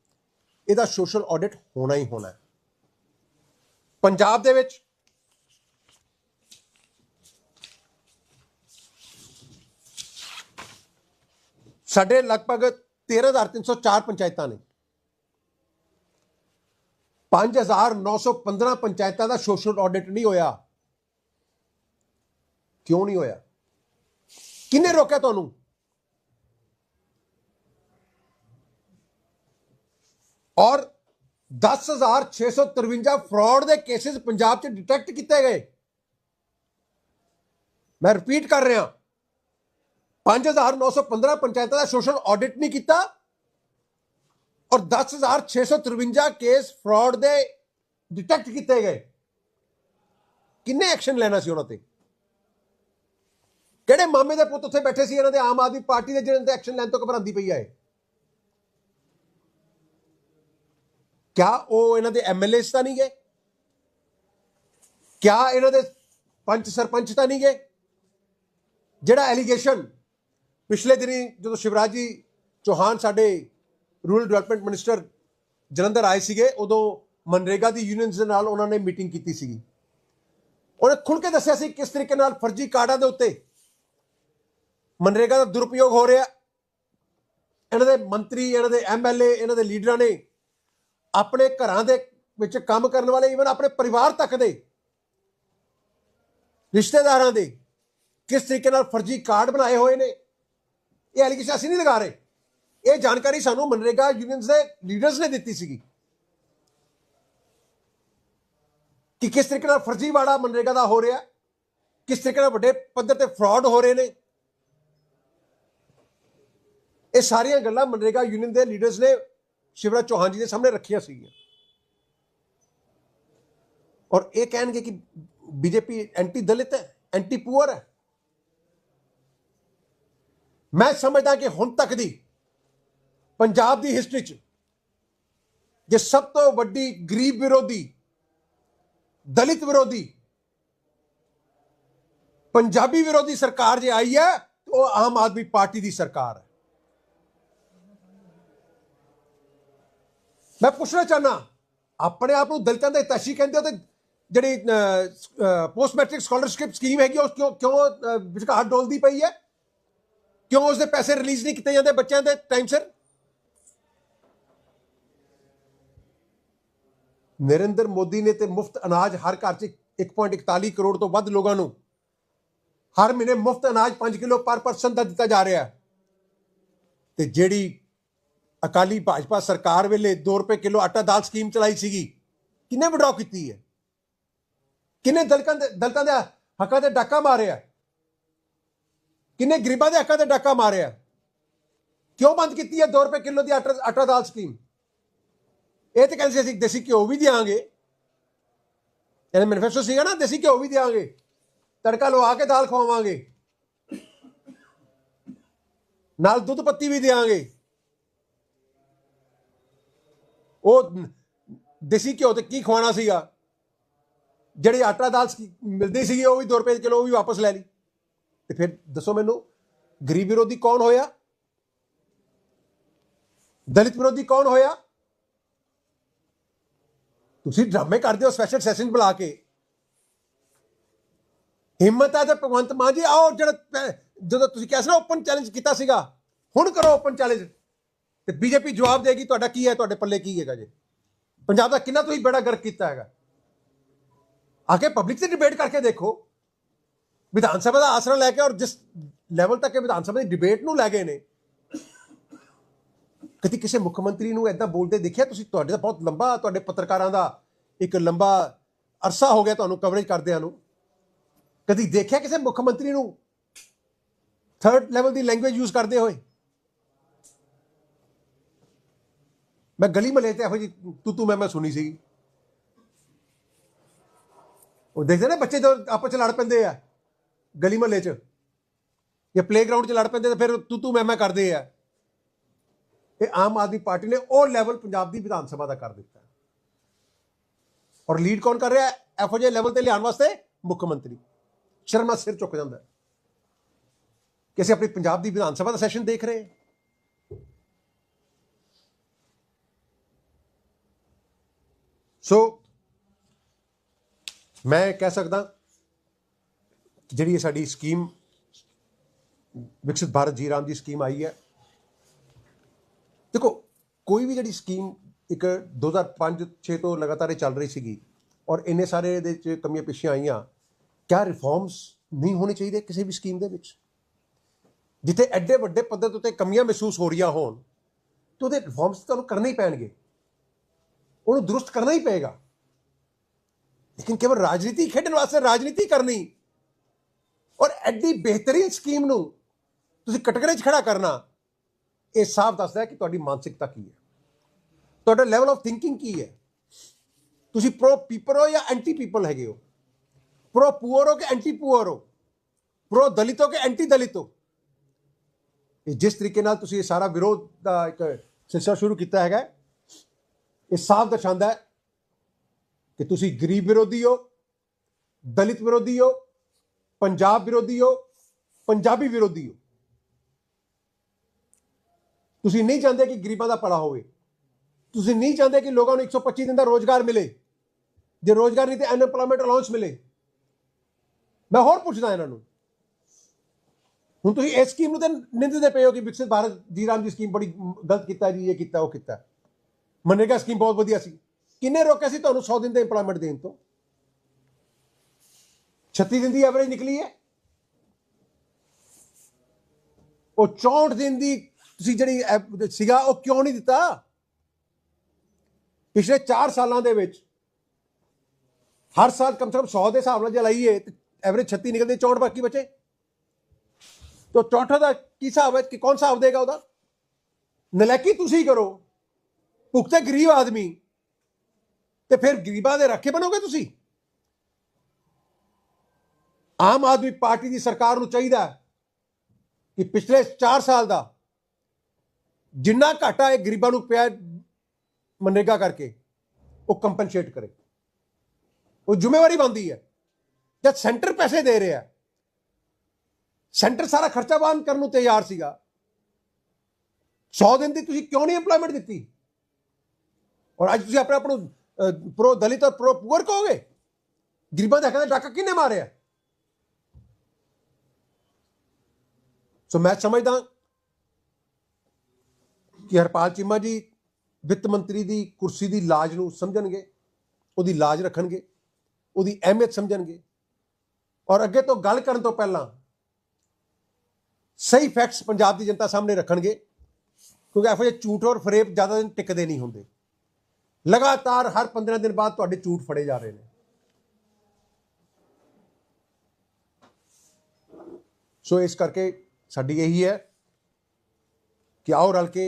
ਇਹਦਾ ਸੋਸ਼ਲ ਆਡਿਟ ਹੋਣਾ ਹੀ ਹੋਣਾ ਹੈ। ਪੰਜਾਬ ਦੇ ਵਿੱਚ ਸਾਡੇ ਲਗਭਗ 13304 ਪੰਚਾਇਤਾਂ ਨੇ। 5915 ਪੰਚਾਇਤਾਂ ਦਾ ਸੋਸ਼ਲ ਆਡਿਟ ਨਹੀਂ ਹੋਇਆ। ਕਿਉਂ ਨਹੀਂ ਹੋਇਆ? ਕਿਹਨੇ ਰੋਕਿਆ ਤੁਹਾਨੂੰ ਔਰ 10653 ਫਰਾਡ ਦੇ ਕੇਸਿਸ ਪੰਜਾਬ 'ਚ ਡਿਟੈਕਟ ਕੀਤੇ ਗਏ। ਮੈਂ ਰਿਪੀਟ ਕਰ ਰਿਹਾ 5915 ਪੰਚਾਇਤਾਂ ਦਾ ਸੋਸ਼ਲ ਆਡਿਟ ਨਹੀਂ ਕੀਤਾ। ਔਰ 10653 ਕੇਸ ਫਰਾਡ ਦੇ ਡਿਟੈਕਟ ਕੀਤੇ ਗਏ। ਕਿੰਨੇ ਐਕਸ਼ਨ ਲੈਣਾ ਸੀ ਉਹਨਾਂ ਤੇ? ਕਿਹੜੇ ਮਾਮੇ ਦੇ ਪੁੱਤ ਉੱਥੇ ਬੈਠੇ ਸੀ ਇਹਨਾਂ ਦੇ ਆਮ ਆਦਮੀ ਪਾਰਟੀ ਦੇ ਜਿਹੜੇ ਐਕਸ਼ਨ ਲੈਣ ਤੋਂ ਘਬਰਾਉਂਦੀ ਪਈ ਆਏ ਕਿਆ ਉਹ ਇਹਨਾਂ ਦੇ ਐਮਐਲਏ ਤਾਂ ਨਹੀਂ ਗਏ? ਕਿਆ ਇਹਨਾਂ ਦੇ ਪੰਚ ਸਰਪੰਚ ਤਾਂ ਨਹੀਂ ਗਏ? ਜਿਹੜਾ ਐਲੀਗੇਸ਼ਨ ਪਿਛਲੇ ਦਿਨੀ ਜਦੋਂ ਸ਼ਿਵਰਾਜ ਜੀ ਚੌਹਾਨ ਸਾਡੇ ਰੂਰਲ ਡਿਵੈਲਪਮੈਂਟ ਮਿਨਿਸਟਰ ਜਲੰਧਰ ਆਏ ਸੀਗੇ, ਉਦੋਂ ਮਨਰੇਗਾ ਦੀ ਯੂਨੀਅਨਸ ਦੇ ਨਾਲ ਉਹਨਾਂ ਨੇ ਮੀਟਿੰਗ ਕੀਤੀ ਸੀਗੀ। ਉਹਨੇ ਖੁੱਲ ਕੇ ਦੱਸਿਆ ਸੀ ਕਿਸ ਤਰੀਕੇ ਨਾਲ ਫਰਜ਼ੀ ਕਾਰਡਾਂ ਦੇ ਉੱਤੇ ਮਨਰੇਗਾ ਦਾ ਦੁਰਉਪਯੋਗ ਹੋ ਰਿਹਾ। ਇਹਨਾਂ ਦੇ ਮੰਤਰੀ, ਇਹਨਾਂ ਦੇ ਐਮਐਲਏ ਇਹਨਾਂ ਦੇ ਲੀਡਰਾਂ ਨੇ ਆਪਣੇ ਘਰਾਂ ਦੇ ਵਿੱਚ ਕੰਮ ਕਰਨ ਵਾਲੇ ਈਵਨ ਆਪਣੇ ਪਰਿਵਾਰ ਤੱਕ ਦੇ ਰਿਸ਼ਤੇਦਾਰਾਂ ਦੇ ਕਿਸ ਤਰੀਕੇ ਨਾਲ ਫਰਜ਼ੀ ਕਾਰਡ ਬਣਾਏ ਹੋਏ ਨੇ। ਇਹ ਐਲੀਗੇਸ਼ਨ ਅਸੀਂ ਨਹੀਂ ਲਗਾ ਰਹੇ। ਇਹ ਜਾਣਕਾਰੀ ਸਾਨੂੰ ਮਨਰੇਗਾ ਯੂਨੀਅਨਸ ਦੇ ਲੀਡਰਸ ਨੇ ਦਿੱਤੀ ਸੀਗੀ। ਕਿ ਕਿਸ ਤਰੀਕੇ ਨਾਲ ਫਰਜ਼ੀਵਾੜਾ ਮਨਰੇਗਾ ਦਾ ਹੋ ਰਿਹਾ, ਕਿਸ ਤਰੀਕੇ ਨਾਲ ਵੱਡੇ ਪੱਧਰ ਤੇ ਫਰਾਡ ਹੋ ਰਹੇ ਨੇ। ਇਹ ਸਾਰੀਆਂ ਗੱਲਾਂ ਮਨਰੇਗਾ ਯੂਨੀਅਨ ਦੇ ਲੀਡਰਸ ਨੇ ਸ਼ਿਵਰਾਜ ਚੌਹਾਨ ਜੀ ਦੇ ਸਾਹਮਣੇ ਰੱਖੀਆਂ ਸੀਗੀਆਂ। ਔਰ ਇਹ ਕਹਿਣਗੇ ਕਿ ਬੀਜੇਪੀ ਐਂਟੀ ਦਲਿਤ ਹੈ, ਐਂਟੀ ਪੂਅਰ ਹੈ। ਮੈਂ ਸਮਝਦਾ ਕਿ ਹੁਣ ਤੱਕ ਦੀ ਪੰਜਾਬ ਦੀ ਹਿਸਟਰੀ 'ਚ ਜੇ ਸਭ ਤੋਂ ਵੱਡੀ ਗਰੀਬ ਵਿਰੋਧੀ, ਦਲਿਤ ਵਿਰੋਧੀ, ਪੰਜਾਬੀ ਵਿਰੋਧੀ ਸਰਕਾਰ ਜੇ ਆਈ ਹੈ ਉਹ ਆਮ ਆਦਮੀ ਪਾਰਟੀ ਦੀ ਸਰਕਾਰ ਹੈ। ਮੈਂ ਪੁੱਛਣਾ ਚਾਹਨਾ, ਆਪਣੇ ਆਪ ਨੂੰ ਦਲਿਤਾਂ ਦਾ ਹਿਤੈਸ਼ੀ ਕਹਿੰਦੇ ਹੋ ਤੇ ਜਿਹੜੀ ਪੋਸਟ ਮੈਟ੍ਰਿਕ ਸਕਾਲਰਸ਼ਿਪ ਸਕੀਮ ਹੈਗੀ ਉਹ ਕਿਉਂ ਕਿਉਂ ਵਿਚਕਾਰ ਡੋਲਦੀ ਪਈ ਹੈ? ਕਿਉਂ ਉਸ ਦੇ ਪੈਸੇ ਰਿਲੀਜ਼ ਨਹੀਂ ਕੀਤੇ ਜਾਂਦੇ ਬੱਚਿਆਂ ਦੇ ਟਾਈਮ ਸਿਰ? ਨਰਿੰਦਰ ਮੋਦੀ ਨੇ ਤੇ ਮੁਫਤ ਅਨਾਜ ਹਰ ਘਰ 'ਚ 1.41 ਕਰੋੜ ਤੋਂ ਵੱਧ ਲੋਕਾਂ ਨੂੰ। ਹਰ ਮਹੀਨੇ ਮੁਫਤ ਅਨਾਜ 5 ਕਿਲੋ ਪਰ ਪਰਸਨ ਦਾ ਦਿੱਤਾ ਜਾ ਰਿਹਾ ਹੈ। ਤੇ ਜਿਹੜੀ ਅਕਾਲੀ ਭਾਜਪਾ ਸਰਕਾਰ ਵੇਲੇ 2 ਰੁਪਏ ਕਿਲੋ ਆਟਾ ਦਾਲ ਸਕੀਮ ਚਲਾਈ ਸੀਗੀ। ਕਿੰਨੇ ਵਿਡਰਾਅ ਕੀਤੀ ਹੈ? ਕਿੰਨੇ ਦਲਕਾਂ ਦੇ ਦਲਤਾਂ ਦੇ ਹੱਕਾਂ ਤੇ ਡਾਕਾ ਮਾਰਿਆ? ਕਿੰਨੇ ਗਰੀਬਾਂ ਦੇ ਹੱਕਾਂ ਤੇ ਡਾਕਾ ਮਾਰਿਆ? ਕਿਉਂ ਬੰਦ ਕੀਤੀ ਹੈ 2 ਰੁਪਏ ਕਿਲੋ ਦੀ ਆਟਾ ਆਟਾ ਦਾਲ ਸਕੀਮ? ਇਹ ਤੇ ਕਹਿੰਦੇ ਸੀ ਅਸੀਂ ਦੇਸੀ ਘਿਓ ਵੀ ਦਿਆਂਗੇ। ਇਹਨੇ ਮੈਨੀਫੈਸਟੋ ਸੀਗਾ ਨਾ, ਦੇਸੀ ਘਿਓ ਵੀ ਦਿਆਂਗੇ। ਤੜਕਾ ਲਵਾ ਕੇ ਦਾਲ ਖਵਾਵਾਂਗੇ। ਨਾਲ ਦੁੱਧ ਪੱਤੀ ਵੀ ਦਿਆਂਗੇ। ਉਹ ਦੇਸੀ ਘਿਓ ਤੇ ਕੀ ਖਵਾਣਾ ਸੀਗਾ? ਜਿਹੜੀ ਆਟਾ ਦਾਲ ਮਿਲਦੀ ਸੀਗੀ, ਉਹ ਵੀ 2 ਰੁਪਏ ਕਿਲੋ, ਉਹ ਵੀ ਵਾਪਸ ਲੈ ਲਈ। ਤੇ ਫਿਰ ਦੱਸੋ ਮੈਨੂੰ, ਗਰੀਬ ਵਿਰੋਧੀ ਕੌਣ ਹੋਇਆ? ਦਲਿਤ ਵਿਰੋਧੀ ਕੌਣ ਹੋਇਆ? ਤੁਸੀਂ ਡਰਾਮੇ ਕਰਦੇ ਹੋ ਸਪੈਸ਼ਲ ਸੈਸ਼ਨ ਬੁਲਾ ਕੇ। ਹਿੰਮਤ ਹੈ ਤੇ ਭਗਵੰਤ ਮਾਨ ਜੀ ਆਓ, ਜਿਹੜਾ ਜਦੋਂ ਤੁਸੀਂ ਕਿਹਾ ਸੀ ਨਾ ਓਪਨ ਚੈਲੰਜ ਕੀਤਾ ਸੀਗਾ, ਹੁਣ ਕਰੋ ਓਪਨ ਚੈਲੰਜ ਤੇ ਬੀਜੇਪੀ ਜਵਾਬ ਦੇਗੀ ਤੁਹਾਡਾ ਕੀ ਹੈ, ਤੁਹਾਡੇ ਪੱਲੇ ਕੀ ਹੈਗਾ ਜੇ? ਪੰਜਾਬ ਦਾ ਕਿੰਨਾ ਤੁਸੀਂ ਬੜਾ ਗਰਕ ਕੀਤਾ ਹੈਗਾ? ਆ ਕੇ ਪਬਲਿਕ ਤੇ ਡਿਬੇਟ ਕਰਕੇ ਦੇਖੋ। ਵਿਧਾਨ ਸਭਾ ਦਾ ਆਸਰਾ ਲੈ ਕੇ ਔਰ ਜਿਸ ਲੈਵਲ ਤੱਕ ਇਹ ਵਿਧਾਨ ਸਭਾ ਦੀ ਡਿਬੇਟ ਨੂੰ ਲੈ ਗਏ ਨੇ, ਕਦੀ ਕਿਸੇ ਮੁੱਖ ਮੰਤਰੀ ਨੂੰ ਐਦਾਂ ਬੋਲਦੇ ਦੇਖਿਆ? ਤੁਸੀਂ ਤੁਹਾਡੇ ਦਾ ਬਹੁਤ ਲੰਬਾ, ਤੁਹਾਡੇ ਪੱਤਰਕਾਰਾਂ ਦਾ ਇੱਕ ਲੰਬਾ ਅਰਸਾ ਹੋ ਗਿਆ ਤੁਹਾਨੂੰ ਕਵਰੇਜ ਕਰਦਿਆਂ ਨੂੰ। ਕਦੀ ਦੇਖਿਆ ਕਿਸੇ ਮੁੱਖ ਮੰਤਰੀ ਨੂੰ ਥਰਡ ਲੈਵਲ ਦੀ ਲੈਂਗੁਏਜ ਯੂਜ਼ ਕਰਦੇ ਹੋਏ? ਮੈਂ ਗਲੀ ਮਲੇ ਤੇ ਇਹੋ ਜੀ ਤੂੰ ਤੂੰ ਮੈਂ ਮੈਂ ਸੁਣੀ ਸੀਗੀ। ਉਹ ਦੇਖਦੇ ਨੇ ਬੱਚੇ ਜਦੋਂ ਆਪਸ ਚ ਲੜ ਪੈਂਦੇ ਆ, ਗਲੀ ਮਹੱਲੇ 'ਚ। ਜਾਂ ਪਲੇਗਰਾਉਂਡ 'ਚ ਲੜ ਪੈਂਦੇ ਤੇ ਫਿਰ ਤੂੰ ਤੂੰ ਮੈਂ ਮੈਂ ਕਰਦੇ ਆ। ਇਹ ਆਮ ਆਦਮੀ ਪਾਰਟੀ ਨੇ ਉਹ ਲੈਵਲ ਪੰਜਾਬ ਦੀ ਵਿਧਾਨ ਸਭਾ ਦਾ ਕਰ ਦਿੱਤਾ। ਔਰ ਲੀਡ ਕੌਣ ਕਰ ਰਿਹਾ? ਹੈ ਇਹੋ ਜਿਹੇ ਲੈਵਲ ਤੇ ਲਿਆਉਣ ਵਾਸਤੇ ਮੁੱਖ ਮੰਤਰੀ। ਸ਼ਰਮਾ ਸਿਰ ਚੁੱਕ ਜਾਂਦਾ। ਕਿ ਅਸੀਂ ਆਪਣੀ ਪੰਜਾਬ ਦੀ ਵਿਧਾਨ ਸਭਾ ਦਾ ਸੈਸ਼ਨ ਦੇਖ ਰਹੇ ਹਾਂ। ਸੋ ਮੈਂ ਕਹਿ ਸਕਦਾ ਜਿਹੜੀ ਸਾਡੀ ਸਕੀਮ ਵਿਕਸਿਤ ਭਾਰਤ ਜੀ ਰਾਮ ਦੀ ਸਕੀਮ ਆਈ ਹੈ। ਦੇਖੋ, ਕੋਈ ਵੀ ਜਿਹੜੀ ਸਕੀਮ ਇੱਕ 2005-6 ਤੋਂ ਲਗਾਤਾਰ ਇਹ ਚੱਲ ਰਹੀ ਸੀਗੀ ਔਰ ਇੰਨੇ ਸਾਰੇ ਇਹਦੇ ਚ ਕਮੀਆਂ ਪੇਸ਼ੀਆਂ ਆਈਆਂ, ਕਿਆ ਰਿਫਾਰਮਸ ਨਹੀਂ ਹੋਣੇ ਚਾਹੀਦੇ ਕਿਸੇ ਵੀ ਸਕੀਮ ਦੇ ਵਿੱਚ? ਜਿੱਥੇ ਐਡੇ ਵੱਡੇ ਪੱਧਰ ਤੇ ਉੱਤੇ ਕਮੀਆਂ ਮਹਿਸੂਸ ਹੋ ਰਹੀਆਂ ਹੋਣ, ਤਾਂ ਉਹਦੇ ਰਿਫਾਰਮਸ ਤੁਹਾਨੂੰ ਕਰਨੇ ਹੀ ਪੈਣਗੇ। ਉਹਨੂੰ ਦਰੁਸਤ ਕਰਨਾ ਹੀ ਪਏਗਾ ਲੇਕਿਨ ਕੇਵਲ ਰਾਜਨੀਤੀ ਖੇਡਣ ਵਾਸਤੇ ਰਾਜਨੀਤੀ ਕਰਨੀ ਔਰ ਐਡੀ ਬਿਹਤਰੀਨ ਸਕੀਮ ਨੂੰ ਤੁਸੀਂ ਕਟਕਰੇ 'ਚ ਖੜਾ ਕਰਨਾ ਇਹ ਸਾਫ਼ ਦੱਸਦਾ ਹੈ ਕਿ ਤੁਹਾਡੀ ਮਾਨਸਿਕਤਾ ਕੀ ਹੈ ਤੁਹਾਡਾ ਲੈਵਲ ਆਫ ਥਿੰਕਿੰਗ ਕੀ ਹੈ ਤੁਸੀਂ ਪ੍ਰੋ ਪੀਪਲ ਹੋ ਜਾਂ ਐਂਟੀ ਪੀਪਲ ਹੈਗੇ ਹੋ ਪ੍ਰੋ ਪੂਅਰ ਹੋ ਕਿ ਐਂਟੀ ਪੂਅਰ ਹੋ ਪ੍ਰੋ ਦਲਿਤ ਹੋ ਕਿ ਐਂਟੀ ਦਲਿਤ ਹੋ ਜਿਸ ਤਰੀਕੇ ਨਾਲ ਤੁਸੀਂ ਇਹ ਸਾਰਾ ਵਿਰੋਧ ਦਾ ਇੱਕ ਸਿਲਸਿਲਾ ਸ਼ੁਰੂ ਕੀਤਾ ਹੈਗਾ ਇਹ ਸਾਫ਼ ਦਰਸਾਉਂਦਾ ਹੈ ਕਿ ਤੁਸੀਂ ਗਰੀਬ ਵਿਰੋਧੀ ਹੋ, ਦਲਿਤ ਵਿਰੋਧੀ ਹੋ, ਪੰਜਾਬ ਵਿਰੋਧੀ ਹੋ, ਪੰਜਾਬੀ ਵਿਰੋਧੀ ਹੋ। ਤੁਸੀਂ ਨਹੀਂ ਚਾਹੁੰਦੇ ਕਿ ਗਰੀਬਾਂ ਦਾ ਭਲਾ ਹੋਵੇ। ਤੁਸੀਂ ਨਹੀਂ ਚਾਹੁੰਦੇ ਕਿ ਲੋਕਾਂ ਨੂੰ 125 ਦਿਨ ਦਾ ਰੋਜ਼ਗਾਰ ਮਿਲੇ। ਜੇ ਰੋਜ਼ਗਾਰ ਨਹੀਂ ਤੇ ਅਨਪਲੋਇਮੈਂਟ ਅਲਾਉਂਸ ਮਿਲੇ। ਮੈਂ ਹੋਰ ਪੁੱਛਦਾ ਇਹਨਾਂ ਨੂੰ, ਹੁਣ ਤੁਸੀਂ ਇਸ ਸਕੀਮ ਨੂੰ ਤਾਂ ਨਿੰਦਦੇ ਪਏ ਹੋ ਕਿ ਵਿਕਸਿਤ ਭਾਰਤ ਜੀ ਰਾਮ ਜੀ ਸਕੀਮ ਬੜੀ ਗਲਤ ਕੀਤਾ ਜੀ, ਇਹ ਕੀਤਾ, ਉਹ ਕੀਤਾ। ਮਨਰੇਗਾ ਸਕੀਮ ਬਹੁਤ ਵਧੀਆ ਸੀ। ਕਿੰਨੇ ਰੋਕਿਆ ਸੀ ਤੁਹਾਨੂੰ? 100 ਦਿਨ ਦੇ ਇੰਪਲੋਇਮੈਂਟ ਦੇਣ ਤੋਂ। 36 ਦਿਨ ਦੀ ਐਵਰੇਜ ਨਿਕਲੀ ਹੈ। ਉਹ 64 ਦਿਨ ਦੀ ਤੁਸੀਂ ਜਿਹੜੀ ਐਪ- ਸੀਗਾ, ਉਹ ਕਿਉਂ ਨਹੀਂ ਦਿੱਤਾ? ਪਿਛਲੇ 4 ਸਾਲਾਂ ਦੇ ਵਿੱਚ। ਹਰ ਸਾਲ ਕਮ ਸੇ ਕਮ 100 ਦੇ ਹਿਸਾਬ ਨਾਲ ਜੇ ਲਾਈਏ, ਤੇ ਐਵਰੇਜ 36 ਨਿਕਲਦੀ 64 ਬਾਕੀ ਬਚੇ। ਤਾਂ 64 ਦਾ ਕੀ ਹਿਸਾਬ ਹੈ? ਕਿ ਕੌਣ ਹਿਸਾਬ ਦੇਗਾ ਉਹਦਾ? ਨਲੈਕੀ ਤੁਸੀਂ ਕਰੋ। ਭੁਗਤੇ ਗਰੀਬ ਆਦਮੀ। ਤੇ ਫਿਰ ਗਰੀਬਾਂ ਦੇ ਰੱਖੇ ਬਣੋਗੇ ਤੁਸੀਂ? ਆਮ ਆਦਮੀ ਪਾਰਟੀ ਦੀ ਸਰਕਾਰ ਨੂੰ ਚਾਹੀਦਾ ਕਿ ਪਿਛਲੇ 4 ਸਾਲ ਦਾ ਜਿੰਨਾ ਘਾਟਾ ਇਹ ਗਰੀਬਾਂ ਨੂੰ ਪਿਆ ਮਨਰੇਗਾ ਕਰਕੇ, ਉਹ ਕੰਪਨਸੇਟ ਕਰੇ। ਉਹ ਜ਼ਿੰਮੇਵਾਰੀ ਬਣਦੀ ਹੈ। ਜਦ ਸੈਂਟਰ ਪੈਸੇ ਦੇ ਰਿਹਾ, ਸੈਂਟਰ ਸਾਰਾ ਖਰਚਾ ਵਹਨ ਕਰਨ ਨੂੰ ਤਿਆਰ ਸੀਗਾ। 100 ਦਿਨ ਦੀ ਤੁਸੀਂ ਕਿਉਂ ਨਹੀਂ EMPLOYMENT ਦਿੱਤੀ? ਔਰ ਅੱਜ ਤੁਸੀਂ ਆਪਣੇ ਆਪ ਨੂੰ ਪ੍ਰੋ ਦਲਿਤ ਔਰ ਪ੍ਰੋ ਪੂਅਰ ਕਹੋਗੇ ਗਰੀਬਾਂ ਦੇ ਹੱਕਾਂ ਦਾ ਡਾਕਾ ਕਿਹਨੇ ਮਾਰਿਆ ਸੋ ਮੈਂ ਸਮਝਦਾ ਕਿ ਹਰਪਾਲ ਚੀਮਾ ਜੀ ਵਿੱਤ ਮੰਤਰੀ ਦੀ ਕੁਰਸੀ ਦੀ ਲਾਜ ਨੂੰ ਸਮਝਣਗੇ ਉਹਦੀ ਲਾਜ ਰੱਖਣਗੇ ਉਹਦੀ ਅਹਿਮੀਅਤ ਸਮਝਣਗੇ ਔਰ ਅੱਗੇ ਤੋਂ ਗੱਲ ਕਰਨ ਤੋਂ ਪਹਿਲਾਂ ਸਹੀ ਫੈਕਟਸ ਪੰਜਾਬ ਦੀ ਜਨਤਾ ਸਾਹਮਣੇ ਰੱਖਣਗੇ ਕਿਉਂਕਿ ਇਹੋ ਜਿਹੇ ਝੂਠ ਔਰ ਫਰੇਬ ਜ਼ਿਆਦਾ ਦਿਨ ਟਿਕਦੇ ਨਹੀਂ ਹੁੰਦੇ ਲਗਾਤਾਰ ਹਰ 15 ਦਿਨ ਬਾਅਦ ਤੁਹਾਡੇ ਝੂਠ ਫੜੇ ਜਾ ਰਹੇ ਨੇ। ਸੋ ਇਸ ਕਰਕੇ ਸਾਡੀ ਇਹੀ ਹੈ ਕਿ ਆਓ ਰਲ ਕੇ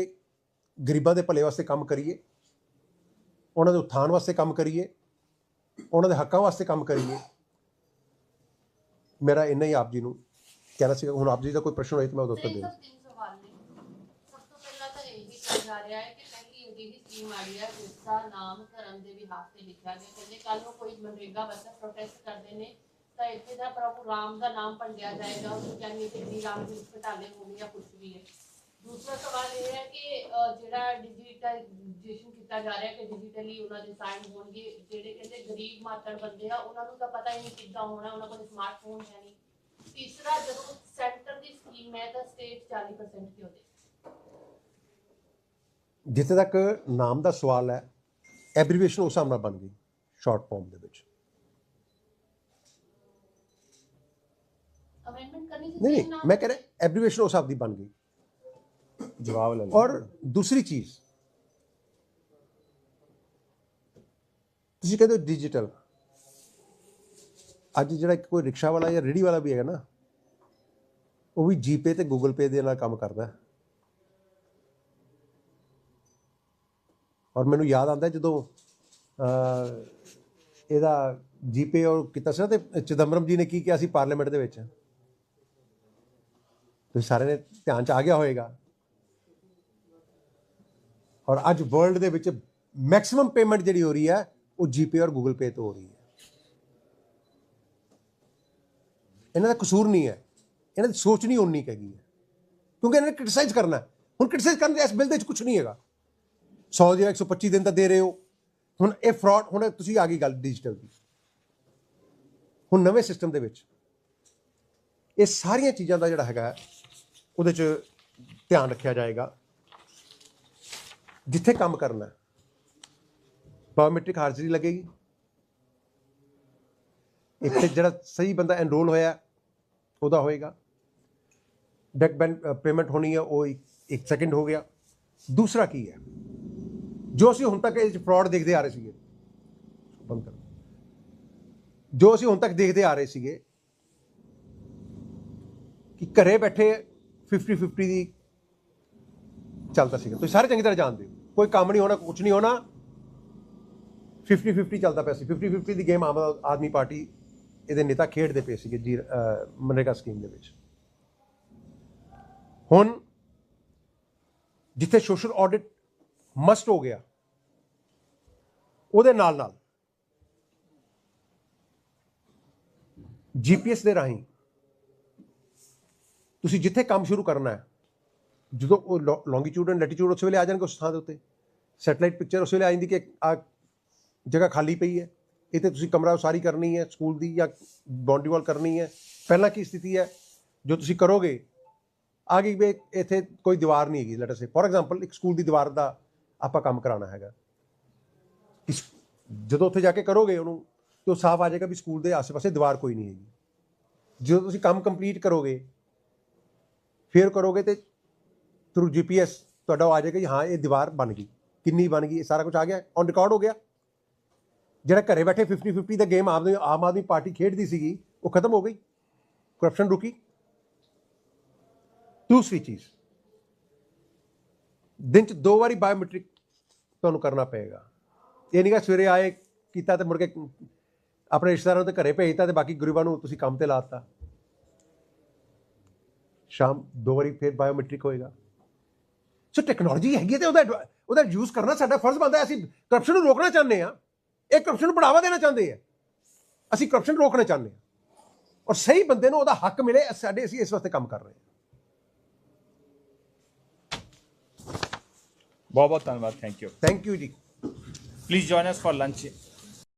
ਗਰੀਬਾਂ ਦੇ ਭਲੇ ਵਾਸਤੇ ਕੰਮ ਕਰੀਏ, ਉਹਨਾਂ ਦੇ ਉત્ਥਾਨ ਵਾਸਤੇ ਕੰਮ ਕਰੀਏ, ਉਹਨਾਂ ਦੇ ਹੱਕਾਂ ਵਾਸਤੇ ਕੰਮ ਕਰੀਏ। ਮੇਰਾ ਇੰਨਾ ਹੀ ਆਪ ਜੀ ਨੂੰ ਕਹਿਣਾ ਸੀਗਾ ਹੁਣ ਆਪ ਜੀ ਦਾ ਕੋਈ ਪ੍ਰਸ਼ਨ ਹੋਏ ਤਾਂ ਮੈਂ ਉਹਦਾ ਉੱਤਰ ਨਹੀਂ ਦੇਵਾਂ ਸਰ ਤਿੰਨ ਸਵਾਲ ਨੇ ਸਭ ਤੋਂ ਪਹਿਲਾਂ ਤਾਂ ਇਹ ਕਿਹਾ ਜਾ ਰਿਹਾ ਹੈ ਕਿ ਪਹਿਲੀ ਅਜਿਹੀ ਸਕੀਮ ਆ ਰਹੀ ਹੈ ਜਿਸ ਦਾ ਨਾਮ ਧਰਮ ਦੇ ਵਿਭਾਗ ਤੇ ਲਿਖਿਆ ਗਿਆ। ਕਹਿੰਦੇ ਕੱਲ ਨੂੰ ਕੋਈ ਮਨਰੇਗਾ ਵਾਸਤੇ ਪ੍ਰੋਟੈਸਟ ਕਰਦੇ ਨੇ ਤਾਂ ਇੱਥੇ ਦਾ ਪ੍ਰਭੂ ਰਾਮ ਦਾ ਨਾਮ ਪੰਡਿਆ ਜਾਏਗਾ। ਉਹ ਯਾਨੀ ਕਿ ਜੀ ਰਾਮ ਜੀ ਘਟਾਲੇ ਹੋਣਗੇ ਜਾਂ ਕੁਝ ਵੀ ਹੈ। ਦੂਸਰਾ ਸਵਾਲ ਇਹ ਹੈ ਕਿ ਅਹ, ਜਿਹੜਾ ਡਿਜੀਟਲਾਈਜੇਸ਼ਨ ਕੀਤਾ ਜਾ ਰਿਹਾ ਹੈ ਕਿ ਡਿਜੀਟਲੀ ਉਹਨਾਂ ਦੇ ਸਾਈਨ ਹੋਣਗੇ ਜਿਹੜੇ ਕਹਿੰਦੇ ਗਰੀਬ ਮਾਤੜ ਬੰਦੇ ਆ ਉਹਨਾਂ ਨੂੰ ਤਾਂ ਪਤਾ ਹੀ ਨਹੀਂ ਕਿੱਦਾਂ ਹੋਣਾ ਉਹਨਾਂ ਕੋਲ ਸਮਾਰਟਫੋਨ ਹੈ ਨਹੀਂ। ਤੀਸਰਾ ਜਦੋਂ ਸੈਂਟਰ ਦੀ ਸਕੀਮ ਹੈ ਤਾਂ ਸਟੇਟ 40% ਕਿਉਂ ਦੇ? ਜਿੱਥੇ ਤੱਕ ਨਾਮ ਦਾ ਸਵਾਲ ਹੈ ਐਬਰੀਵੇਸ਼ਨ ਉਸ ਹਿਸਾਬ ਨਾਲ ਬਣ ਗਈ ਸ਼ਾਰਟ ਫਾਰਮ ਦੇ ਵਿੱਚ। ਅਮੈਂਡਮੈਂਟ ਕਰਨੀ ਸੀ ਨਹੀਂ ਨਹੀਂ ਮੈਂ ਕਹਿ ਰਿਹਾ ਐਬਰੀਵੇਸ਼ਨ ਉਸ ਹਿਸਾਬ ਦੀ ਬਣ ਗਈ। ਜਵਾਬ ਲੈ ਲਓ। ਔਰ ਦੂਸਰੀ ਚੀਜ਼ ਤੁਸੀਂ ਕਹਿੰਦੇ ਹੋ ਡਿਜੀਟਲ ਅੱਜ ਜਿਹੜਾ ਕੋਈ ਰਿਕਸ਼ਾ ਵਾਲਾ ਜਾਂ ਰੇੜੀ ਵਾਲਾ ਵੀ ਹੈਗਾ ਨਾ ਉਹ ਵੀ ਜੀਪੇ ਤੇ ਗੂਗਲ ਪੇ ਦੇ ਨਾਲ ਕੰਮ ਕਰਦਾ। ਹੈ। ਔਰ ਮੈਨੂੰ ਯਾਦ ਆਉਂਦਾ ਜਦੋਂ ਅਹ, ਇਹਦਾ ਜੀਪੇ ਔਰ ਕੀਤਾ ਸੀ ਨਾ ਤੇ ਚਿਦੰਬਰਮ ਜੀ ਨੇ ਕੀ ਕਿਹਾ ਸੀ ਪਾਰਲੀਮੈਂਟ ਦੇ ਵਿੱਚ? ਤੁਸੀਂ ਸਾਰੇ ਨੇ ਧਿਆਨ ਚ ਆ ਗਿਆ ਹੋਵੇਗਾ ਔਰ ਅੱਜ ਵਰਲਡ ਦੇ ਵਿੱਚ ਮੈਕਸਿਮਮ ਪੇਮੈਂਟ ਜਿਹੜੀ ਹੋ ਰਹੀ ਹੈ ਉਹ ਜੀਪੇ ਔਰ ਗੂਗਲ ਪੇ ਤੋਂ ਹੋ ਰਹੀ ਹੈ। ਇਹਨਾਂ ਦਾ ਕਸੂਰ ਨਹੀਂ ਹੈ। ਇਹਨਾਂ ਦੀ ਸੋਚ ਨਹੀਂ ਉਨੀ ਹੈਗੀ ਹੈ। ਕਿਉਂਕਿ ਇਹਨਾਂ ਨੇ ਕ੍ਰਿਟਿਸਾਈਜ਼ ਕਰਨਾ ਹੁਣ ਕ੍ਰਿਟਿਸਾਈਜ਼ ਕਰਨ ਦੇ ਇਸ ਬਿੱਲ ਦੇ ਵਿੱਚ ਕੁਝ ਨਹੀਂ ਹੈਗਾ। 100 ਜਾਂ 125 ਦਿਨ ਤਾਂ ਦੇ ਰਹੇ ਹੋ। ਹੁਣ ਇਹ ਫਰਾਡ ਹੁਣ ਤੁਸੀਂ ਆ ਗਈ ਗੱਲ ਡਿਜੀਟਲ ਦੀ। ਹੁਣ ਨਵੇਂ ਸਿਸਟਮ ਦੇ ਵਿੱਚ ਇਹ ਸਾਰੀਆਂ ਚੀਜ਼ਾਂ ਦਾ ਜਿਹੜਾ ਹੈਗਾ, ਉਹਦੇ 'ਚ ਧਿਆਨ ਰੱਖਿਆ ਜਾਏਗਾ। ਜਿੱਥੇ ਕੰਮ ਕਰਨਾ ਬਾਇਓਮੈਟ੍ਰਿਕ ਹਾਜ਼ਰੀ ਲੱਗੇਗੀ। ਇੱਥੇ ਜਿਹੜਾ ਸਹੀ ਬੰਦਾ ਐਨਰੋਲ ਹੋਇਆ, ਉਹਦਾ ਹੋਏਗਾ। ਡੈਕ ਪੇਮੈਂਟ ਹੋਣੀ ਹੈ, ਉਹ ਇੱਕ ਸੈਕਿੰਡ ਹੋ ਗਿਆ। ਦੂਸਰਾ ਕੀ ਹੈ? ਜੋ ਅਸੀਂ ਹੁਣ ਤੱਕ ਇਹ ਫਰਾਡ ਦੇਖਦੇ ਆ ਰਹੇ ਸੀਗੇ। ਬੰਦ ਕਰ। ਜੋ ਅਸੀਂ ਹੁਣ ਤੱਕ ਦੇਖਦੇ ਆ ਰਹੇ ਸੀਗੇ ਕਿ ਘਰੇ ਬੈਠੇ 50 50 ਦੀ ਚੱਲਦਾ ਸੀਗਾ। ਤੁਸੀਂ ਸਾਰੇ ਚੰਗੀ ਤਰ੍ਹਾਂ ਜਾਣਦੇ ਹੋ। ਕੋਈ ਕੰਮ ਨਹੀਂ ਹੋਣਾ ਕੁਝ ਨਹੀਂ ਹੋਣਾ। 50 50 ਚੱਲਦਾ ਪਿਆ ਸੀ। 50 50 ਦੀ ਗੇਮ ਆਮ ਆਦਮੀ ਪਾਰਟੀ ਇਹਦੇ ਨੇਤਾ ਖੇਡਦੇ ਪਏ ਸੀਗੇ ਜੀ ਮਨਰੇਗਾ ਸਕੀਮ ਦੇ ਵਿੱਚ। ਹੁਣ ਜਿੱਥੇ ਸੋਸ਼ਲ ਆਡਿਟ ਮਸਟ ਹੋ ਗਿਆ ਉਹਦੇ ਨਾਲ ਨਾਲ ਜੀਪੀਐਸ ਦੇ ਰਾਹੀਂ ਤੁਸੀਂ ਜਿੱਥੇ ਕੰਮ ਸ਼ੁਰੂ ਕਰਨਾ ਹੈ, ਜਦੋਂ ਉਹ ਲੌਂਗੀਟਿਊਡ ਐਂਡ ਲੈਟੀਟਿਊਡ ਉਸ ਵੇਲੇ ਆ ਜਾਣਗੇ ਉਸ ਥਾਂ ਦੇ ਉੱਤੇ। ਸੈਟਲਾਈਟ ਪਿਕਚਰ ਉਸ ਵੇਲੇ ਆ ਜਾਂਦੀ ਕਿ ਆ ਜਗ੍ਹਾ ਖਾਲੀ ਪਈ ਹੈ, ਇੱਥੇ ਤੁਸੀਂ ਕਮਰਾ ਉਸਾਰੀ ਕਰਨੀ ਹੈ, ਸਕੂਲ ਦੀ ਜਾਂ ਬਾਉਂਡਰੀ ਵਾਲ ਕਰਨੀ ਹੈ। ਪਹਿਲਾਂ ਕੀ ਸਥਿਤੀ ਹੈ, ਜੋ ਤੁਸੀਂ ਕਰੋਗੇ, ਆ ਗਈ ਵੀ ਇੱਥੇ ਕੋਈ ਦੀਵਾਰ ਨਹੀਂ ਹੈਗੀ ਲੈਟ ਸੇ ਫੋਰ ਐਗਜ਼ਾਮਪਲ ਇੱਕ ਸਕੂਲ ਦੀ ਦੀਵਾਰ ਦਾ ਆਪਾਂ ਕੰਮ ਕਰਾਉਣਾ ਹੈਗਾ। ਇਸ ਜਦੋਂ ਉੱਥੇ ਜਾ ਕੇ ਕਰੋਗੇ ਉਹਨੂੰ, ਤੇ ਉਹ ਸਾਫ਼ ਆ ਜਾਏਗਾ ਵੀ ਸਕੂਲ ਦੇ ਆਸ-ਪਾਸੇ ਦੀਵਾਰ ਕੋਈ ਨਹੀਂ ਹੈਗੀ। ਜਦੋਂ ਤੁਸੀਂ ਕੰਮ ਕੰਪਲੀਟ ਕਰੋਗੇ, ਫਿਰ ਕਰੋਗੇ ਤੇ ਥਰੂ ਜੀਪੀਐਸ ਤੁਹਾਡਾ ਉਹ ਆ ਜਾਏਗਾ ਜੀ ਹਾਂ, ਇਹ ਦੀਵਾਰ ਬਣ ਗਈ। ਕਿੰਨੀ ਬਣ ਗਈ, ਇਹ ਸਾਰਾ ਕੁਝ ਆ ਗਿਆ ਔਨ ਰਿਕਾਰਡ ਹੋ ਗਿਆ। ਜਿਹੜਾ ਘਰੇ ਬੈਠੇ 50 50 ਦਾ ਗੇਮ ਆਮ ਆਮ ਆਦਮੀ ਪਾਰਟੀ ਖੇਡਦੀ ਸੀਗੀ, ਉਹ ਖਤਮ ਹੋ ਗਈ। ਕਰਪਸ਼ਨ ਰੁਕੀ। ਦੂਸਰੀ ਚੀਜ਼, ਦਿਨ ਚ ਦੋ ਵਾਰੀ ਬਾਇਓਮੈਟ੍ਰਿਕ ਤੁਹਾਨੂੰ ਕਰਨਾ ਪਏਗਾ। ਇਹ ਨਹੀਂ ਕਿ ਸਵੇਰੇ ਆਏ ਕੀਤਾ ਤੇ ਮੁੜ ਕੇ ਆਪਣੇ ਰਿਸ਼ਤੇਦਾਰਾਂ ਦੇ ਘਰੇ ਭੇਜਤਾ ਤੇ ਬਾਕੀ ਗਰੀਬਾਂ ਨੂੰ ਤੁਸੀਂ ਕੰਮ ਤੇ ਲਾਤਾ ਸ਼ਾਮ ਦੋ ਵਾਰੀ ਫਿਰ ਬਾਇਓਮੈਟ੍ਰਿਕ ਹੋਏਗਾ। ਸੋ ਟੈਕਨੋਲੋਜੀ ਹੈਗੀ ਤੇ ਉਹਦਾ ਉਹਦਾ ਯੂਜ਼ ਕਰਨਾ ਸਾਡਾ ਫਰਜ਼ ਬਣਦਾ ਅਸੀਂ ਕਰਪਸ਼ਨ ਨੂੰ ਰੋਕਣਾ ਚਾਹੁੰਦੇ ਆ ਇਹ ਕਰਪਸ਼ਨ ਨੂੰ ਬੜਾਵਾ ਦੇਣਾ ਚਾਹੁੰਦੇ ਆ ਅਸੀਂ ਕਰਪਸ਼ਨ ਰੋਕਣਾ ਚਾਹੁੰਦੇ ਆ ਔਰ ਸਹੀ ਬੰਦੇ ਨੂੰ ਉਹਦਾ ਹੱਕ ਮਿਲੇ ਸਾਡੇ ਅਸੀਂ ਇਸ ਵਾਸਤੇ ਕੰਮ ਕਰ ਰਹੇ ਹਾਂ। ਬਹੁਤ ਬਹੁਤ ਧੰਨਵਾਦ। ਥੈਂਕ ਯੂ ਥੈਂਕ ਯੂ ਜੀ। Please join us for lunch.